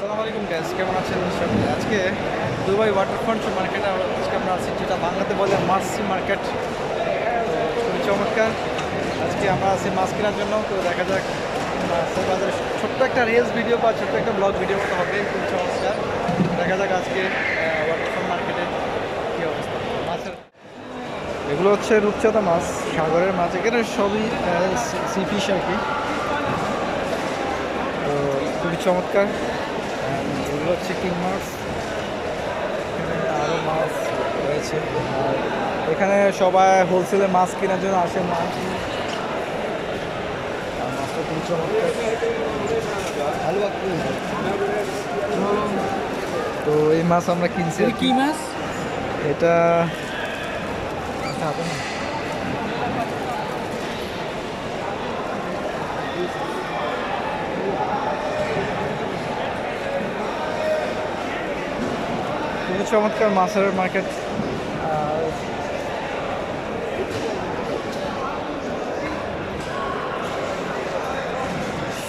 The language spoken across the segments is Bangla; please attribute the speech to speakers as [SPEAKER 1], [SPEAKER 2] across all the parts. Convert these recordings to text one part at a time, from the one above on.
[SPEAKER 1] আসসালামু আলাইকুম গ্যাস কেমন আছেন? আজকে দুবাই ওয়াটারফ্রন্ট মার্কেটে আজকে আমরা আছি, যেটা বাংলাতে বলে মার্সি মার্কেট। খুবই চমৎকার। আজকে আমরা আছি মাছ কেনার জন্য। তো দেখা যাক, মাছের বাজারে ছোট্ট একটা রিলস ভিডিও বা ছোট্ট একটা ব্লগ ভিডিও মতো হবে। খুবই চমৎকার। দেখা যাক আজকে ওয়াটারফ্রন্ট মার্কেটে কী অবস্থা। মাছের এগুলো হচ্ছে রূপচাঁদা মাছ, সাগরের মাছ। এখানে সবই সি ফিশ আর কি। খুবই চমৎকার। হচ্ছে কিং মাছ। এখানে আরও মাছ রয়েছে। এখানে সবাই হোলসেলে মাছ কেনার জন্য আসে মাছ। মাছটা খুবই তো এই মাছ আমরা কিনছি কি
[SPEAKER 2] মাছ?
[SPEAKER 1] এটা না। চমৎকার মাছের মার্কেট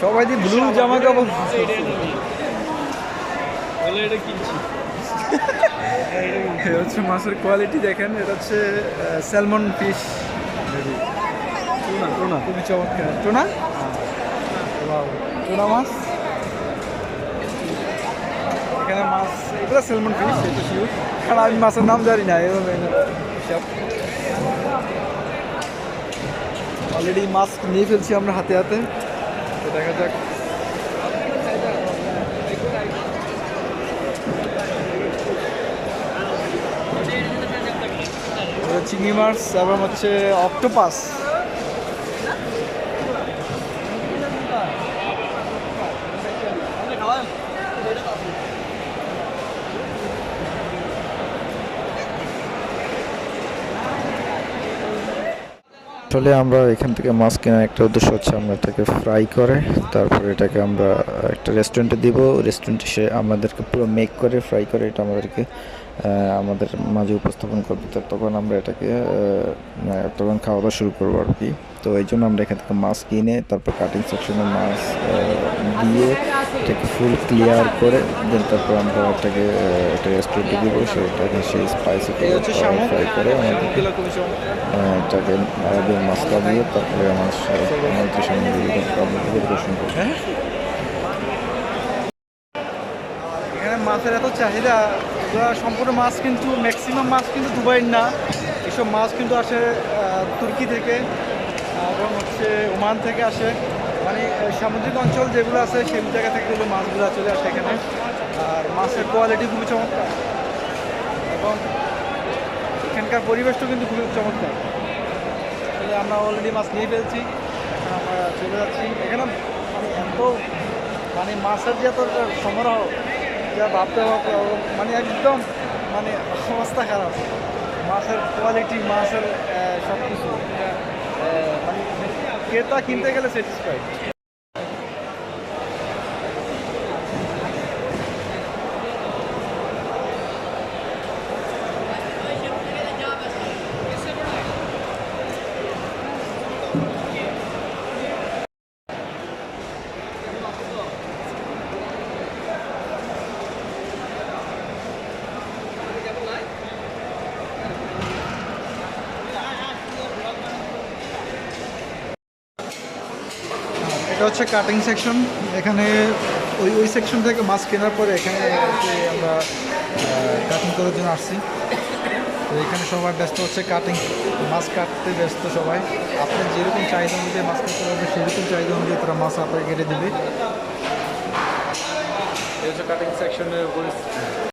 [SPEAKER 1] সবাই দিয়ে ব্লু জামা কাপড় হচ্ছে মাছের কোয়ালিটি দেখেন এটা হচ্ছে স্যালমন ফিশ
[SPEAKER 2] টুনা
[SPEAKER 1] খুবই চমৎকার। টোনা? Wow, টোনা মাছ এখানে মাছ এগুলো স্যালমন ফিশ এটা কারণ আমি মাছের নাম জানি না অলরেডি মাছ নিয়ে ফেলছি আমরা হাতে হাতে। দেখা যাক। এটা চিংড়ি মাছ এবং হচ্ছে অক্টোপাস
[SPEAKER 3] আসলে আমরা এখান থেকে মাছ কেনার একটা উদ্দেশ্য হচ্ছে আমরা এটাকে ফ্রাই করে, তারপরে এটাকে আমরা একটা রেস্টুরেন্টে দিব। রেস্টুরেন্টে সে আমাদেরকে পুরো মেক করে ফ্রাই করে, এটা আমাদেরকে আমাদের মাঝে উপস্থাপন করবে। তো তখন আমরা এটাকে তখন খাওয়া দাওয়া শুরু করব আর কি। তো এই জন্য আমরা এখান থেকে মাছ কিনে, তারপর কাটিং সেকশনে মাছ দিয়ে এটাকে ফুল ক্লিয়ার করে দেন তারপর আমরা এটাকে একটা রেস্টুরেন্টে দিব সেটাকে সেই স্পাইসি ফ্রাই করে আমাদেরকে এটাকে আলাদা মশলা দিয়ে তারপরে আমার আমাদের সামনে পরিবেশন করব।
[SPEAKER 1] হ্যাঁ? এখানে মাছের এত চাহিদা সম্পূর্ণ মাছ কিন্তু ম্যাক্সিমাম মাছ কিন্তু দুবাইয়ের না। এসব মাছ কিন্তু আসে তুর্কি থেকে এবং হচ্ছে ওমান থেকে আসে। মানে সামুদ্রিক অঞ্চল যেগুলো আছে, সেই জায়গা থেকে কিন্তু মাছগুলো চলে আসে এখানে। আর মাছের কোয়ালিটি খুবই চমৎকার। এবং এখানকার পরিবেশটা কিন্তু খুবই চমৎকার। তাহলে আমরা অলরেডি মাছ নিয়ে ফেলছি, এখন আমরা চলে যাচ্ছি। এখানে মানে এত মানে মাছের যে এত সমারোহ যা ভাবতে হবে মানে একদম মানে অবস্থা খারাপ। মাছের কোয়ালিটি মাছের সব কিছু ক্রেতা কিনতে গেলে স্যাটিসফাইড এটা হচ্ছে কাটিং সেকশন এখানে ওই ওই সেকশন থেকে মাছ কেনার পরে এখানে আমরা কাটিং করার জন্য আসছি। তো এখানে সবাই ব্যস্ত হচ্ছে কাটিং মাছ কাটতে ব্যস্ত সবাই। আপনার যেরকম চাহিদা অনুযায়ী মাছ কাটতে পারবে, সেরকম চাহিদা অনুযায়ী তারা মাছ আপনাকে কেটে দেবে। এই হচ্ছে কাটিং সেকশনের